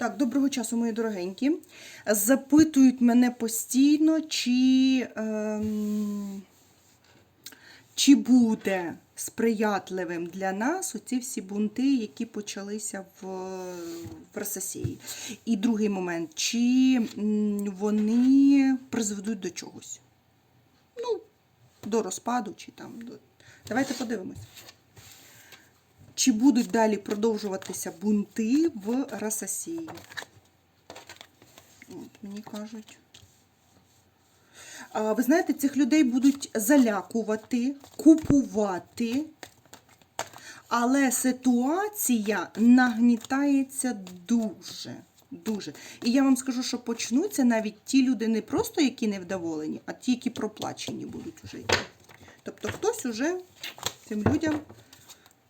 Так, доброго часу, мої дорогенькі. Запитують мене постійно, чи, ем, чи буде сприятливим для нас оці всі бунти, які почалися в, в Росії. І другий момент, чи вони призведуть до чогось? Ну, до розпаду, чи там. До... Давайте подивимось. Чи будуть далі продовжуватися бунти в? От, мені кажуть. Ви знаєте, цих людей будуть залякувати, купувати, але ситуація нагнітається дуже. Дуже. І я вам скажу, що почнуться навіть ті люди, не просто які невдоволені, а ті, які проплачені будуть йти. Тобто хтось уже цим людям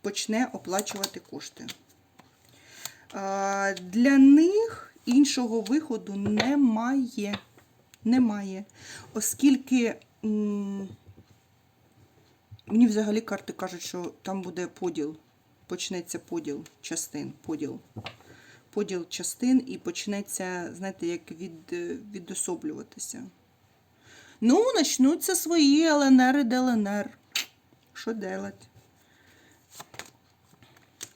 почне оплачувати кошти. Для них іншого виходу немає. Немає. Оскільки мені взагалі карти кажуть, що там буде поділ. Почнеться поділ частин. Поділ. Поділ частин і почнеться, знаєте, як від, відособлюватися. Ну, почнуться свої ЛНР і ДЛНР. Що делать?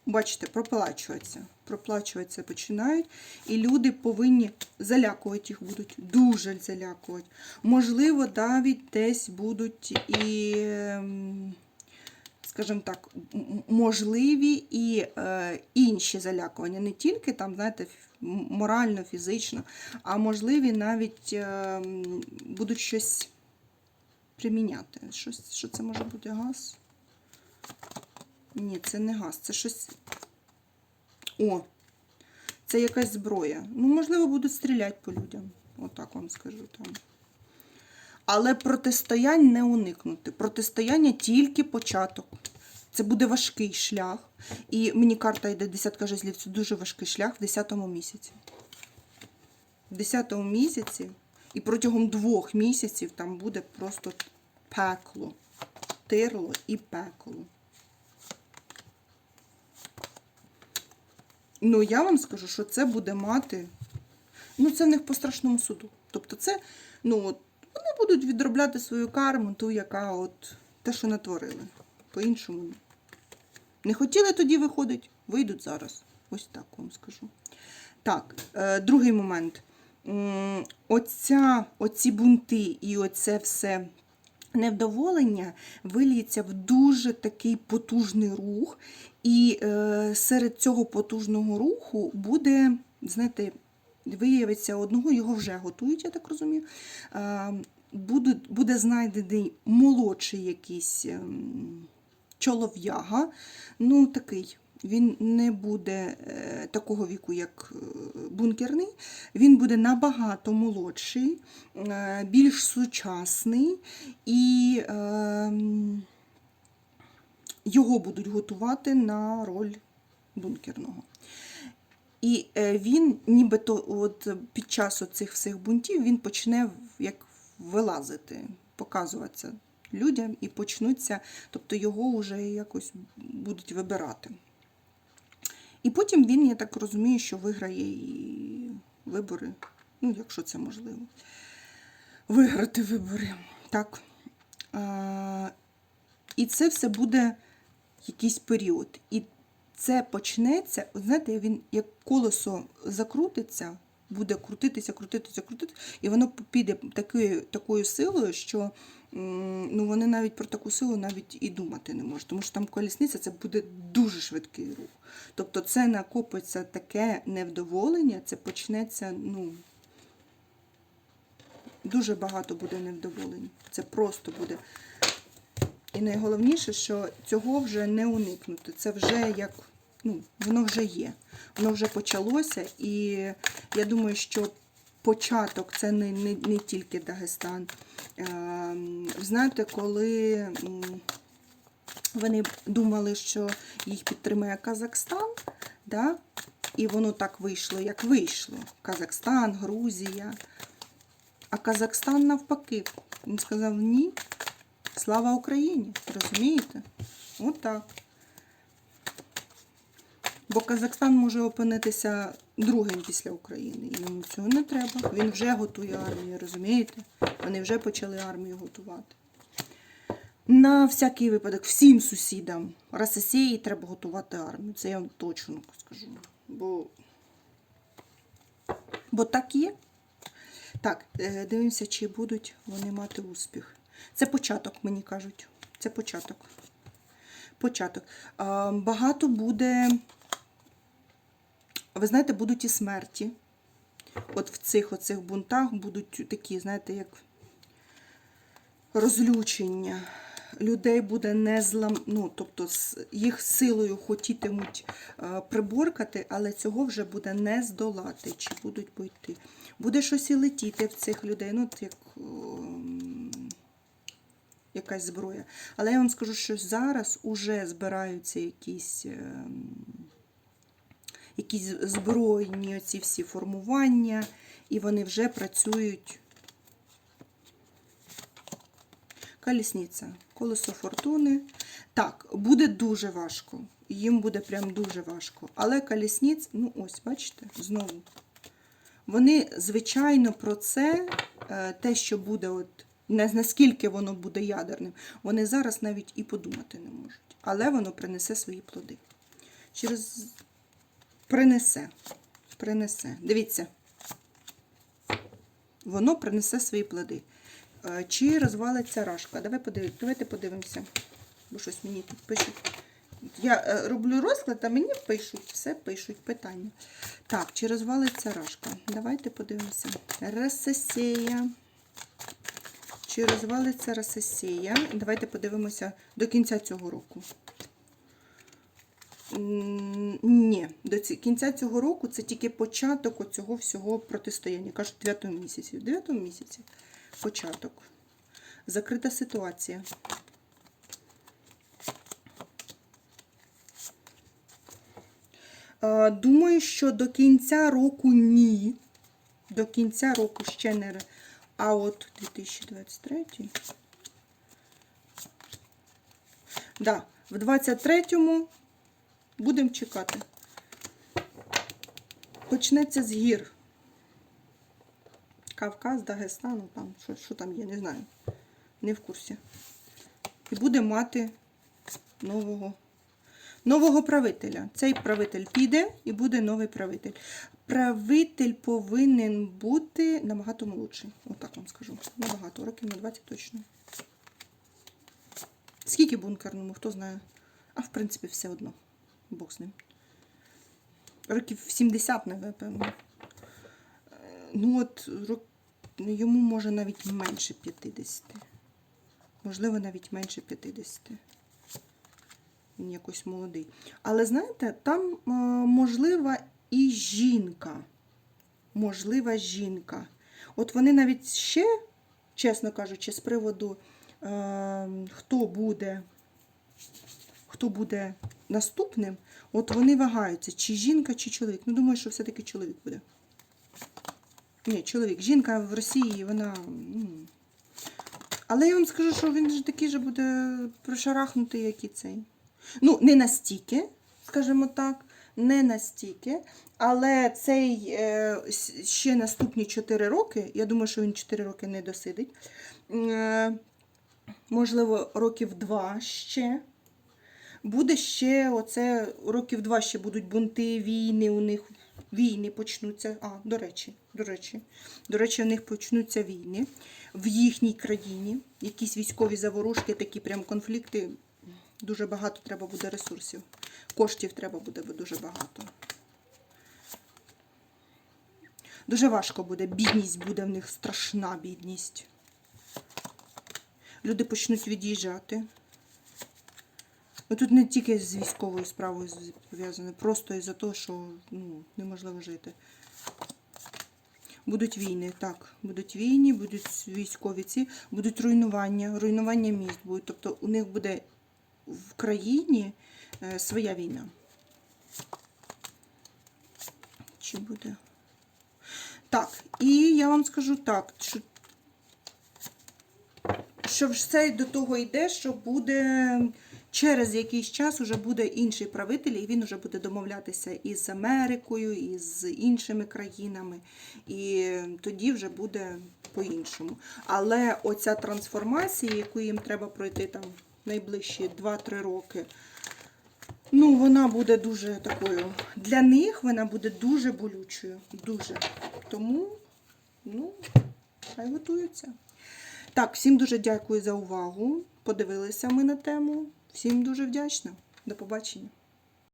Бачите, проплачується. Проплачуватися починають, і люди повинні залякувати їх будуть, дуже залякувати. Можливо, навіть десь будуть і, ем, скажімо так, можливі і е, інші залякування. Не тільки там, знаєте, морально, фізично, а можливі навіть е, будуть щось приміняти. Щось, що це може бути газ? Ні, це не газ, це щось. О, це якась зброя. Ну, можливо, будуть стріляти по людям. Отак вам скажу там. Але протистоянь не уникнути. Протистояння тільки початок. Це буде важкий шлях. І мені карта йде десятка жезлів. Це дуже важкий шлях в 10-му місяці. В 10-му місяці і протягом двох місяців там буде просто пекло. Тирло і пекло. Ну, я вам скажу, що це буде мати. Ну, це в них по страшному суду. Тобто, це, ну, от, вони будуть відробляти свою карму, ту, яка от те, що натворили. По-іншому. Не хотіли тоді виходить, вийдуть зараз. Ось так вам скажу. Так, е, другий момент. Оця, оці бунти і оце все невдоволення виліється в дуже такий потужний рух, і е, серед цього потужного руху буде, знаєте, виявиться одного, його вже готують, я так розумію. Е, буде, буде знайдений молодший якийсь ем, чолов'яга, ну такий. Він не буде е, такого віку, як бункерний. Він буде набагато молодший, більш сучасний, і е, м, його будуть готувати на роль бункерного. І е, він, нібито от під час цих всіх бунтів, він почне як вилазити, показуватися людям і почнуться, тобто його вже якось будуть вибирати. І потім він, я так розумію, що виграє і вибори, ну, якщо це можливо. Виграти вибори. Так. І це все буде якийсь період. І це почнеться, от знаєте, він як колесо закрутиться, буде крутитися, крутитися, крутитися, і воно піде такою, такою силою, що ну, вони навіть про таку силу навіть і думати не можуть. Тому що там колісниця це буде дуже швидкий рух. Тобто це накопиться таке невдоволення, це почнеться, ну. Дуже багато буде невдоволень. Це просто буде. І найголовніше, що цього вже не уникнути. Це вже як, ну, воно вже є. Воно вже почалося. І я думаю, що початок це не, не, не тільки Дагестан. Ем, Знаєте, коли вони думали, що їх підтримує Казахстан, да? і воно так вийшло, як вийшло. Казахстан, Грузія. А Казахстан навпаки. Він сказав ні. Слава Україні! Розумієте? Отак. Бо Казахстан може опинитися другим після України. І Йому цього не треба. Він вже готує армію, розумієте? Вони вже почали армію готувати. На всякий випадок, всім сусідам Росії треба готувати армію. Це я вам точно скажу. Бо, бо так є. Так, е, дивимося, чи будуть вони мати успіх. Це початок, мені кажуть. Це початок. Початок. А, Багато буде. Ви знаєте, будуть і смерті. От в цих оцих бунтах будуть такі, знаєте, як розлючення. Людей буде не злам... ну, тобто їх силою хотітимуть приборкати, але цього вже буде не здолати, чи будуть бойти. Буде щось і летіти в цих людей, ну, як ем, якась зброя. Але я вам скажу, що зараз уже збираються якісь. ем, Якісь збройні ці всі формування, і вони вже працюють Колісниця, колесо фортуни. Так, буде дуже важко. Їм буде прям дуже важко. Але колісниць, ну ось, бачите, знову. Вони, звичайно, про це, е, те, що буде, от, не наскільки воно буде ядерним, вони зараз навіть і подумати не можуть. Але воно принесе свої плоди. Через принесе. Принесе. Дивіться. Воно принесе свої плоди. Е, Чи розвалиться рашка? Давай подив... Давайте подивимося. Бо щось мені тут пишуть. Я е, роблю розклад, а мені пишуть, все пишуть питання. Так, чи розвалиться рашка? Давайте подивимося. Ресесія. Чи розвалиться ресесія? Давайте подивимося до кінця цього року. Ні, до кінця цього року це тільки початок оцього всього протистояння. Кажуть, в 9 місяці. В 9 місяці початок. Закрита ситуація. Думаю, що до кінця року ні. До кінця року ще не. А от 2023. Да, в 23-му будемо чекати. Почнеться з гір. Кавказ, Дагестан, ну, там, що, що там є, не знаю. Не в курсі. І буде мати нового, нового правителя. Цей правитель піде і буде новий правитель. Правитель повинен бути набагато молодший. Отак вам скажу. Набагато, років на 20 точно. Скільки бункерному, хто знає. А в принципі, все одно. Бог з ним. Років 70, напевно. Ну, от рок... йому може навіть менше 50. Можливо, навіть менше 50. Він якось молодий. Але знаєте, там е, можлива і жінка. Можлива жінка. От вони навіть ще, чесно кажучи, з приводу, е, хто буде, хто буде наступним, от вони вагаються, чи жінка, чи чоловік. Ну, думаю, що все-таки чоловік буде. Ні, чоловік. Жінка в Росії, вона. ну. Але я вам скажу, що він ж такий же буде прошарахнутий, як і цей. Ну, не настільки, скажімо так, не настільки. Але цей е, ще наступні 4 роки, я думаю, що він 4 роки не досидить. Е, можливо, років 2 ще. Буде ще оце років два ще будуть бунти, війни у них. Війни почнуться. А, до речі, до речі, до речі, у них почнуться війни в їхній країні. Якісь військові заворушки, такі прям конфлікти. Дуже багато треба буде ресурсів. Коштів треба буде дуже багато. Дуже важко буде. Бідність буде в них страшна бідність. Люди почнуть від'їжджати. Ну, тут не тільки з військовою справою пов'язане, просто із-за того, що ну, неможливо жити. Будуть війни, так. Будуть війни, будуть військові ці, будуть руйнування, руйнування міст будуть. Тобто у них буде в країні е, своя війна. Чи буде? Так, і я вам скажу так, що що все до того йде, що буде через якийсь час уже буде інший правитель, і він вже буде домовлятися із Америкою, і з іншими країнами. І тоді вже буде по-іншому. Але оця трансформація, яку їм треба пройти там найближчі 2-3 роки, ну, вона буде дуже такою. Для них вона буде дуже болючою. Дуже. Тому, ну, хай готуються. Так, всім дуже дякую за увагу. Подивилися ми на тему. Всім дуже вдячна. До побачення.